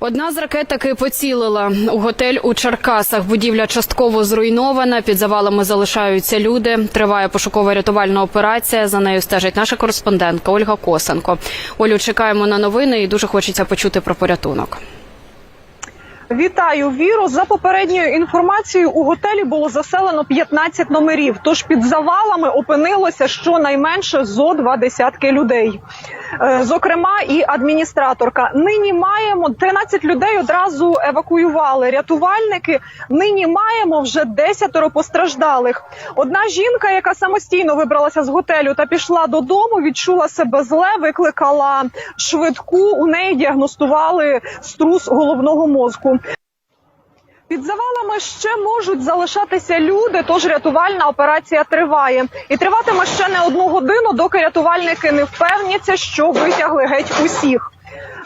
Одна з ракет таки поцілила у готель у Черкасах. Будівля частково зруйнована. Під завалами залишаються люди. Триває пошукова рятувальна операція. За нею стежить наша кореспондентка Ольга Косенко. Олю, чекаємо на новини і дуже хочеться почути про порятунок. Вітаю, Віро. За попередньою інформацією, у готелі було заселено 15 номерів. Тож під завалами опинилося щонайменше зо два десятки людей. Е, Зокрема, і адміністраторка. Нині маємо 13 людей одразу евакуювали. Рятувальники нині маємо вже 10 постраждалих. Одна жінка, яка самостійно вибралася з готелю та пішла додому, відчула себе зле, викликала швидку. У неї діагностували струс головного мозку. Під завалами ще можуть залишатися люди, тож рятувальна операція триває і триватиме ще не одну годину, доки рятувальники не впевняться, що витягли геть усіх.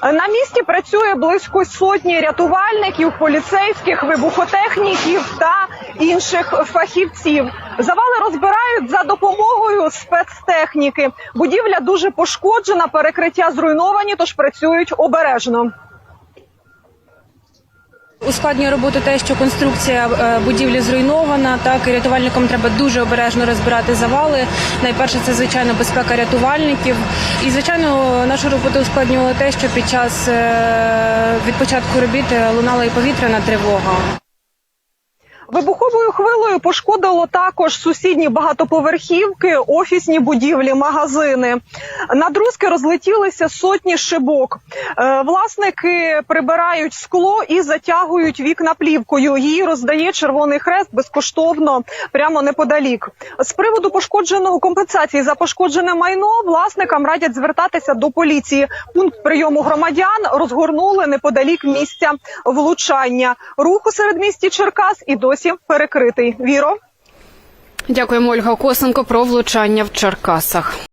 На місці працює близько сотні рятувальників, поліцейських, вибухотехніків та інших фахівців. Завали розбирають за допомогою спецтехніки. Будівля дуже пошкоджена, перекриття зруйновані, тож працюють обережно. Ускладнює роботу те, що конструкція е, будівлі зруйнована. Так і рятувальникам треба дуже обережно розбирати завали. Найперше це звичайно безпека рятувальників. І звичайно, нашу роботу ускладнювало те, що під час е, від початку робіт лунала і повітряна тривога. Вибуховою хвилою пошкодило також сусідні багатоповерхівки, офісні будівлі, магазини. На друзки розлетілися сотні шибок. Е, Власники прибирають скло і затягують вікна плівкою. Її роздає Червоний Хрест безкоштовно прямо неподалік. З приводу пошкодженого компенсації за пошкоджене майно власникам радять звертатися до поліції. Пункт прийому громадян розгорнули неподалік місця влучання. Рух у середмісті Черкас і досі перекритий. Віро. Дякуємо, Ольга Косенко, про влучання в Черкасах.